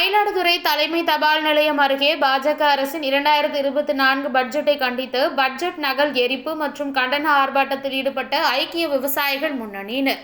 மயிலாடுதுறை தலைமை தபால் நிலையம் அருகே பாஜக அரசின் இரண்டாயிரத்து இருபத்தி நான்கு பட்ஜெட்டை கண்டித்து பட்ஜெட் நகல் எரிப்பு மற்றும் கண்டன ஆர்ப்பாட்டத்தில் ஈடுபட்ட ஐக்கிய விவசாயிகள் முன்னணியினர்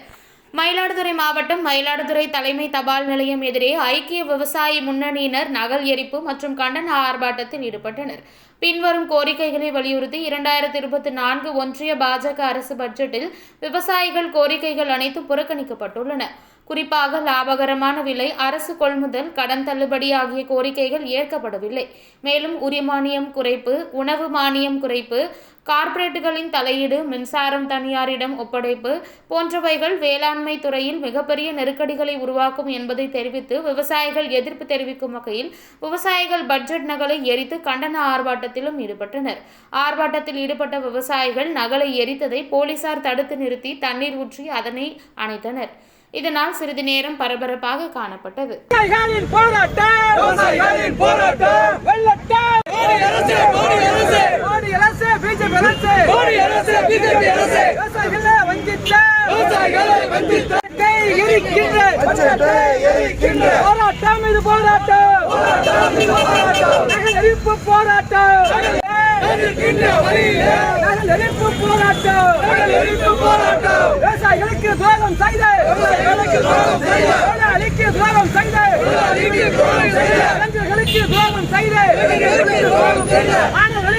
மயிலாடுதுறை மாவட்டம் மயிலாடுதுறை தலைமை தபால் நிலையம் எதிரே ஐக்கிய விவசாயி முன்னணியினர் நகல் எரிப்பு மற்றும் கண்டன ஆர்ப்பாட்டத்தில் ஈடுபட்டனர். பின்வரும் கோரிக்கைகளை வலியுறுத்தி இரண்டாயிரத்தி இருபத்தி நான்கு ஒன்றிய பாஜக அரசு பட்ஜெட்டில் விவசாயிகள் கோரிக்கைகள் அனைத்தும் புறக்கணிக்கப்பட்டுள்ளன. குறிப்பாக லாபகரமான விலை அரசு கொள்முதல் கடன் தள்ளுபடி ஆகிய கோரிக்கைகள் ஏற்கப்படவில்லை. மேலும் உரிய மானியம் குறைப்பு உணவு மானியம் குறைப்பு கார்ப்பரேட்டுகளின் தலையீடு மின்சாரம் தனியாரிடம் ஒப்படைப்பு போன்றவைகள் வேளாண்மை துறையில் மிகப்பெரிய நெருக்கடிகளை உருவாக்கும் என்பதை தெரிவித்து விவசாயிகள் எதிர்ப்பு தெரிவிக்கும் வகையில் விவசாயிகள் பட்ஜெட் நகலை எரித்து கண்டன ஆர்ப்பாட்டத்திலும் ஈடுபட்டனர். ஆர்ப்பாட்டத்தில் ஈடுபட்ட விவசாயிகள் நகலை எரித்ததை போலீசார் தடுத்து நிறுத்தி தண்ணீர் ஊற்றி அதனை அணைத்தனர். இதனால் சிறிது நேரம் பரபரப்பாக காணப்பட்டது. போராட்டம் விவசாயிகளின் போராட்டம் வெள்ளட்டம் மோடி அரசு மோடி அரசு மோடி அரசு பிஜேபி அரசு மோடி அரசு பிஜேபி அரசு விவசாயிகளை வஞ்சித்த விவசாயிகளை வஞ்சித்த எரிக்கின்ற எரிக்கின்ற போராட்டம் இது போராட்டம் போராட்டம் இது போராட்டம். நகல் எரிப்பு போராட்டம். எதிர்க்கின்ற வழியிலே நகல் எரிப்பு போராட்டம். நகல் எரிப்பு போராட்டம். விவசாயிகளுக்கு துரோகம் செய்த. விவசாயிகளுக்கு துரோகம் செய்த. தொழிலாளிக்கு துரோகம் செய்த. தொழிலாளிக்கு துரோகம் செய்த. இளைஞர்களுக்கு துரோகம் செய்த. இளைஞர்களுக்கு துரோகம் செய்த. மாநில